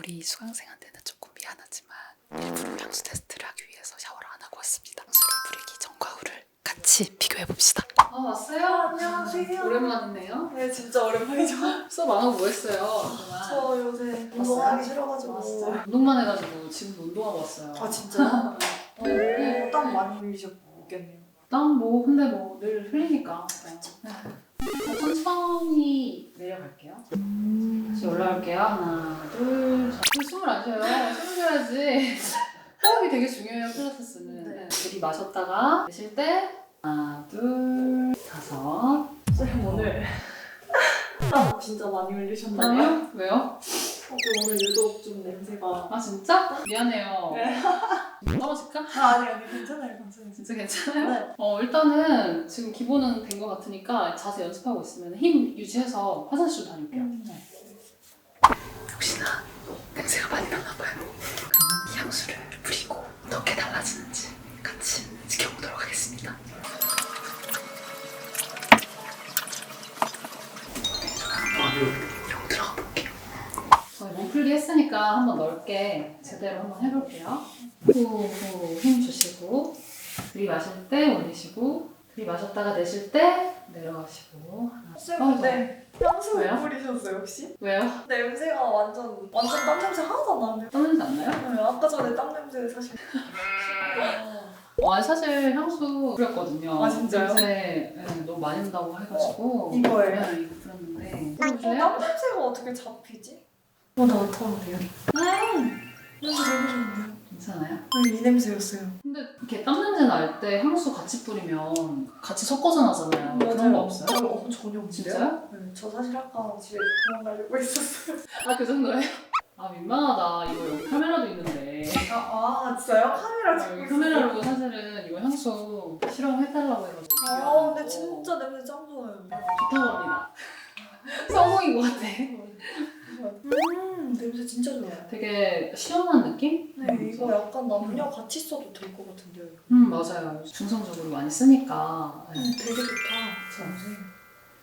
우리 수강생한테는 조금 미안하지만 일부러 향수 테스트를 하기 위해서 샤워를 안 하고 왔습니다. 향수를 뿌리기 전과 후를 같이 비교해 봅시다. 아 왔어요? 안녕하세요. 오랜만이네요. 네, 진짜 오랜만이죠. 수업 안 하고 뭐 했어요? 그동안? 저 요새 운동하기 싫어가지고. 아, 진짜? 운동만 해가지고 지금 운동하고 왔어요. 아, 진짜요? 어, 어, 땀 많이 흘리셨겠네요. 땀뭐 근데 뭐 늘 흘리니까. 네. 어, 천천히 내려갈게요. 다시 올라올게요. 하나, 둘, 쉬어요. 숨을 쉬어야지. 호흡이 되게 중요해요, 필라테스는. 네. 네. 들이 마셨다가 내쉴 때 하나, 둘, 다섯. 선생님 오늘 땀 진짜 많이 흘리셨나요? 아니요? 왜요? 어, 저 오늘 유독 좀 냄새가. 아 진짜? 미안해요. 네. 떨어질까? 아, 아니, 아니, 괜찮아요, 괜찮아요. 진짜 괜찮아요? 네. 어 일단은 지금 기본은 된 것 같으니까 자세 연습하고 있으면 힘 유지해서 화장실 좀 다녀올게요. 음. 네. 저희 몸풀기 했으니까 한번 넓게 제대로 한번 해볼게요. 후후 힘 주시고 들이마실 때 올리시고 들이마셨다가 내쉴 때 내려가시고 하나 선생님, 근데 향수 왜요? 뿌리셨어요, 혹시? 왜요? 냄새가 완전, 완전 땀 냄새 하나도 안 나는데. 땀 냄새 안 나요? 네, 아까 전에 땀 냄새 사실. 어, 아니, 사실 향수 뿌렸거든요. 아, 진짜요? 냄새 네, 너무 많이 난다고 해가지고 이거예요? 네, 이거 뿌렸는데 어, 보세요. 땀 냄새가 어떻게 잡히지? 어, 나타나네요. 음! 냄새 너무 좋네요. 괜찮아요? 아니, 이 냄새였어요. 근데 이렇게 땀 냄새 날 때 향수 같이 뿌리면 같이 섞어서 나잖아요. 그런 거 없어요? 어, 전혀 없는데요? 진짜요? 네, 저 사실 아까 집에 도망가려고 했었어요. 아 그 정도예요? 아 민망하다. 이거 여기 카메라도 있는데. 아, 아 진짜요? 카메라 아, 찍고 있어요. 카메라로 사실은 이거 향수 실험해달라고 해가지고. 아, 근데 진짜 냄새 짱 좋아요. 좋다고 합니다. 성공인 것 같아. 음, 진짜 좋아요. 되게 시원한 느낌? 네, 이거 약간 남녀 같이 써도 될 것 같은데요. 이거. 음 맞아요. 중성적으로 많이 쓰니까. 네. 음, 되게 좋다. 냄새.